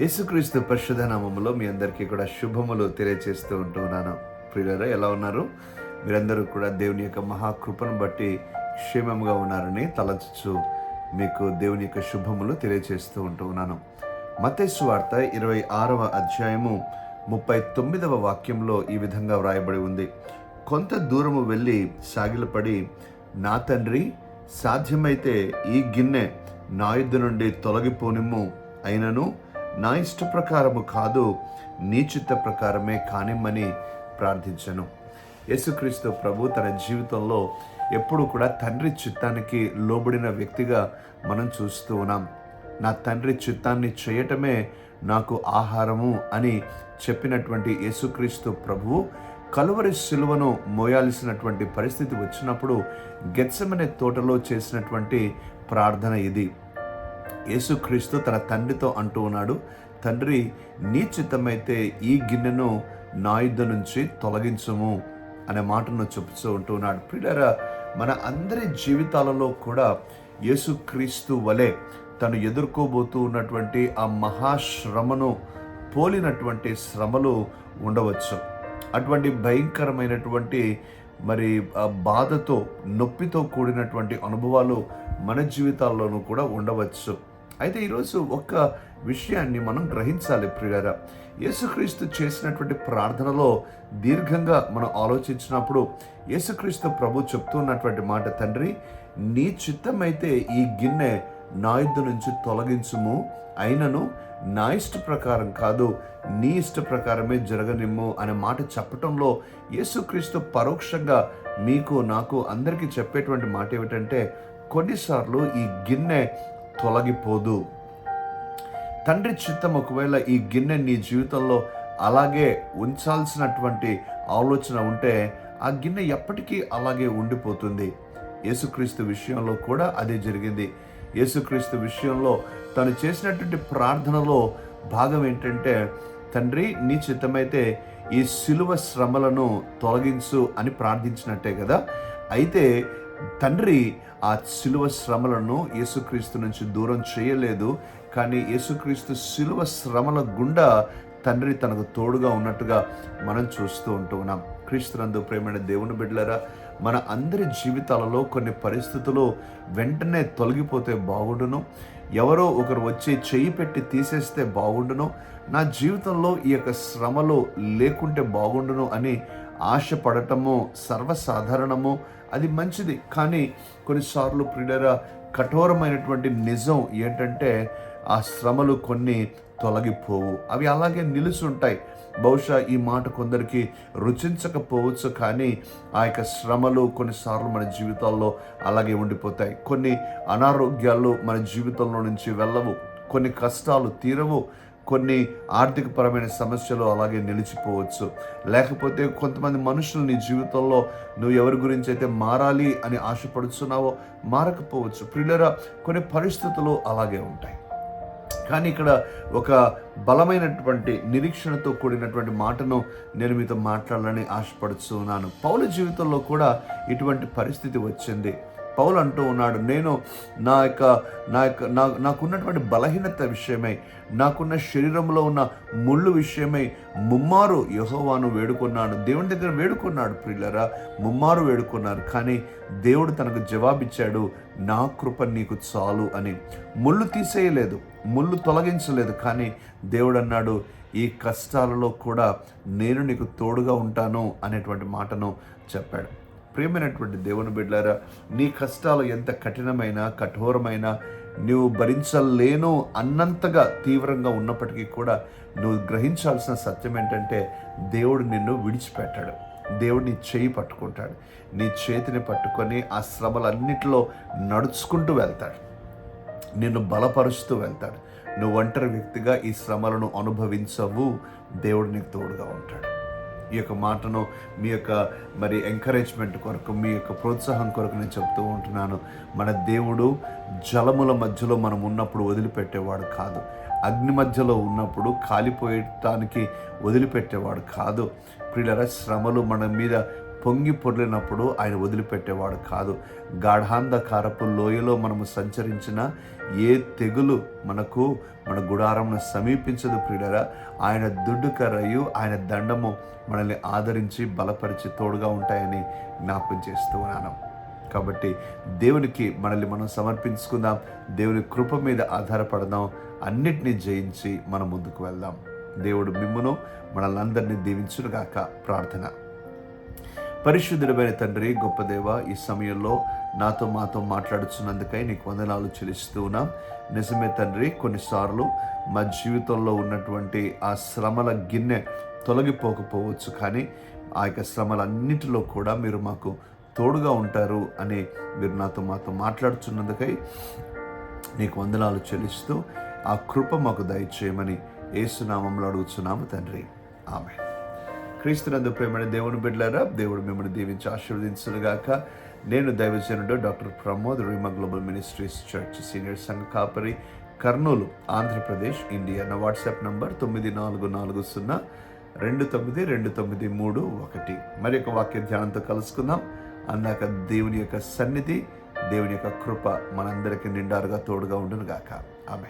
యేసుక్రీస్తు పరిశుధ నామంలో మీ అందరికీ కూడా శుభములు తెలియచేస్తూ ఉంటూ ఉన్నాను. ప్రియులరా ఎలా ఉన్నారు? మీరందరూ కూడా దేవుని యొక్క మహాకృపను బట్టి క్షేమంగా ఉన్నారని తలచుచు మీకు దేవుని యొక్క శుభములు తెలియచేస్తూ ఉంటూ ఉన్నాను. మతేసు వార్త ఇరవై ఆరవ అధ్యాయము ముప్పై తొమ్మిదవ వాక్యంలో ఈ విధంగా వ్రాయబడి ఉంది. కొంత దూరము వెళ్ళి సాగిలపడి నా తండ్రి సాధ్యమైతే ఈ గిన్నె నా యుద్ధ నుండి తొలగిపోనిమ్ము. అయినను నా ఇష్ట ప్రకారము కాదు నీ చిత్త ప్రకారమే కానిమ్మని ప్రార్థించను. యేసుక్రీస్తు ప్రభు తన జీవితంలో ఎప్పుడు కూడా తండ్రి చిత్తానికి లోబడిన వ్యక్తిగా మనం చూస్తూ ఉన్నాం. నా తండ్రి చిత్తాన్ని చేయటమే నాకు ఆహారము అని చెప్పినటువంటి యేసుక్రీస్తు ప్రభువు కలువరి శిలువను మోయాల్సినటువంటి పరిస్థితి వచ్చినప్పుడు గెచ్చమనే తోటలో చేసినటువంటి ప్రార్థన ఇది. యేసుక్రీస్తు తన తండ్రితో అంటూ ఉన్నాడు తండ్రి నీ చిత్తమైతే ఈ గిన్నెను నా యుద్ధ నుంచి తొలగించము అనే మాటను చెప్తూ ఉంటూ ఉన్నాడు. ప్రియులరా మన అందరి జీవితాలలో కూడా యేసుక్రీస్తు వలె తను ఎదుర్కోబోతూ ఉన్నటువంటి ఆ మహాశ్రమను పోలినటువంటి శ్రమలు ఉండవచ్చు. అటువంటి భయంకరమైనటువంటి మరి ఆ బాధతో నొప్పితో కూడినటువంటి అనుభవాలు మన జీవితాల్లోనూ కూడా ఉండవచ్చు. అయితే ఈరోజు ఒక్క విషయాన్ని మనం గ్రహించాలి ప్రియులరా. యేసుక్రీస్తు చేసినటువంటి ప్రార్థనలో దీర్ఘంగా మనం ఆలోచించినప్పుడు యేసుక్రీస్తు ప్రభు చెప్తున్నటువంటి మాట తండ్రి నీ చిత్తమైతే ఈ గిన్నె నా యుద్ధ నుంచి తొలగించుము. అయినను నా ఇష్ట ప్రకారం కాదు నీ ఇష్ట ప్రకారమే జరగనిమ్ము అనే మాట చెప్పటంలో యేసుక్రీస్తు పరోక్షంగా మీకు నాకు అందరికీ చెప్పేటువంటి మాట ఏమిటంటే కొన్నిసార్లు ఈ గిన్నె తొలగిపోదు. తండ్రి చిత్తం ఒకవేళ ఈ గిన్నె నీ జీవితంలో అలాగే ఉంచాల్సినటువంటి ఆలోచన ఉంటే ఆ గిన్నె ఎప్పటికీ అలాగే ఉండిపోతుంది. యేసుక్రీస్తు విషయంలో కూడా అదే జరిగింది. యేసుక్రీస్తు విషయంలో తను చేసినటువంటి ప్రార్థనలో భాగం ఏంటంటే తండ్రి నీ చిత్తమైతే ఈ శిలువ శ్రమలను తొలగించు అని ప్రార్థించినట్టే కదా. అయితే తండ్రి ఆ శిలువ శ్రమలను యేసుక్రీస్తు నుంచి దూరం చేయలేదు కానీ యేసుక్రీస్తు శిలువ శ్రమల గుండా తండ్రి తనకు తోడుగా ఉన్నట్టుగా మనం చూస్తూ ఉంటూ ఉన్నాం. క్రీస్తునందు ప్రేమైన దేవుని బిడ్డలరా మన అందరి జీవితాలలో కొన్ని పరిస్థితులు వెంటనే తొలగిపోతే బాగుండును. ఎవరో ఒకరు వచ్చి చెయ్యి పెట్టి తీసేస్తే బాగుండును. నా జీవితంలో ఈ యొక్క శ్రమలు లేకుంటే బాగుండును అని ఆశపడటము సర్వసాధారణము అది మంచిది. కానీ కొన్నిసార్లు ప్రియులరా కఠోరమైనటువంటి నిజం ఏంటంటే ఆ శ్రమలు కొన్ని తొలగిపోవు. అవి అలాగే నిలుచుంటాయి బహుశా ఈ మాట కొందరికి రుచించకపోవచ్చు కానీ ఆ యొక్క శ్రమలు కొన్నిసార్లు మన జీవితాల్లో అలాగే ఉండిపోతాయి. కొన్ని అనారోగ్యాలు మన జీవితంలో నుంచి వెళ్ళవు. కొన్ని కష్టాలు తీరవు. కొన్ని ఆర్థికపరమైన సమస్యలు అలాగే నిలిచిపోవచ్చు. లేకపోతే కొంతమంది మనుషులు నీ జీవితంలో నువ్వు ఎవరి గురించి అయితే మారాలి అని ఆశపడుతున్నావో మారకపోవచ్చు. ప్రియులరా కొన్ని పరిస్థితులు అలాగే ఉంటాయి. కానీ ఇక్కడ ఒక బలమైనటువంటి నిరీక్షణతో కూడినటువంటి మాటను నేను మీతో మాట్లాడాలని ఆశపడుతున్నాను పౌల జీవితంలో కూడా ఇటువంటి పరిస్థితి వచ్చింది. పౌలు అంటూ ఉన్నాడు నేను నా యొక్క నా యొక్క నా నాకున్నటువంటి బలహీనత విషయమై నాకున్న శరీరంలో ఉన్న ముళ్ళు విషయమై ముమ్మారు యహోవాను వేడుకున్నాడు దేవుని దగ్గర వేడుకున్నాడు ప్రిల్లరా ముమ్మారు వేడుకున్నారు కానీ దేవుడు తనకు జవాబిచ్చాడు నా కృప నీకు చాలు అని. ముళ్ళు తీసేయలేదు ముళ్ళు తొలగించలేదు కానీ దేవుడు అన్నాడు ఈ కష్టాలలో కూడా నేను నీకు తోడుగా ఉంటాను అనేటువంటి మాటను చెప్పాడు. ప్రియమైనటువంటి దేవుని బిడ్డారా నీ కష్టాలు ఎంత కఠినమైన కఠోరమైన నువ్వు భరించలేను అన్నంతగా తీవ్రంగా ఉన్నప్పటికీ కూడా నువ్వు గ్రహించాల్సిన సత్యం ఏంటంటే దేవుడు నిన్ను విడిచిపెట్టాడు. దేవుడు నీ చేయి పట్టుకుంటాడు. నీ చేతిని పట్టుకొని ఆ శ్రమలన్నిటిలో నడుచుకుంటూ వెళ్తాడు. నిన్ను బలపరుస్తూ వెళ్తాడు. నువ్వు ఒంటరి వ్యక్తిగా ఈ శ్రమలను అనుభవించవు. దేవుడు నీకు తోడుగా ఉంటాడు. ఈ యొక్క మాటను మీ యొక్క మరి ఎంకరేజ్మెంట్ కొరకు మీ యొక్క ప్రోత్సాహం కొరకు నేను చెప్తూ ఉంటున్నాను. మన దేవుడు జలముల మధ్యలో మనం ఉన్నప్పుడు వదిలిపెట్టేవాడు కాదు. అగ్ని మధ్యలో ఉన్నప్పుడు కాలిపోయటానికి వదిలిపెట్టేవాడు కాదు. ప్రియుల శ్రమలు మన మీద పొంగి పొర్లినప్పుడు ఆయన వదిలిపెట్టేవాడు కాదు. గాఢాంధకారపు లోయలో మనము సంచరించిన ఏ తెగులు మనకు మన గుడారంను సమీపించదు ప్రియుడరా ఆయన దుడ్డుకరయు ఆయన దండము మనల్ని ఆదరించి బలపరిచి తోడుగా ఉంటాయని జ్ఞాపకం చేస్తూ ఉన్నాను. కాబట్టి దేవునికి మనల్ని మనం సమర్పించుకుందాం. దేవుని కృప మీద ఆధారపడదాం. అన్నిటినీ జయించి మనం ముందుకు వెళ్దాం. దేవుడు మిమ్మును మనల్ని అందరినీ దీవించునుగాక. ప్రార్థన. పరిశుద్ధుడమైన తండ్రి గొప్ప దేవ ఈ సమయంలో నాతో మాతో మాట్లాడుచున్నందుకై నీకు వందనాలు చెల్లిస్తూ ఉన్నాం. నిజమే తండ్రి కొన్నిసార్లు మా జీవితంలో ఉన్నటువంటి ఆ శ్రమల గిన్నె తొలగిపోకపోవచ్చు కానీ ఆ యొక్క శ్రమలన్నిటిలో కూడా మీరు మాకు తోడుగా ఉంటారు అని మీరు నాతో మాతో మాట్లాడుచున్నందుకై నీకు వందనాలు చెల్లిస్తూ ఆ కృప మాకు దయచేయమని ఏసునామంలో అడుగుచున్నాము తండ్రి. ఆమె క్రీస్తునందు ప్రేమని దేవుని బిడ్డలారా దేవుడు మిమ్మల్ని దీవించి ఆశీర్వదించుగాక నేను దైవజనుడు doctor Pramod Reema global ministries church senior సంఘ కాపరి కర్నూలు ఆంధ్రప్రదేశ్ ఇండియా. నా వాట్సాప్ నంబర్ తొమ్మిది నాలుగు నాలుగు సున్నా రెండు తొమ్మిది రెండు తొమ్మిది మూడు ఒకటి. మరి ఒక వాక్య ధ్యానంతో కలుసుకుందాం. అన్నాక దేవుని యొక్క సన్నిధి దేవుని యొక్క కృప మనందరికీ నిండారుగా తోడుగా ఉండును గాక ఆమె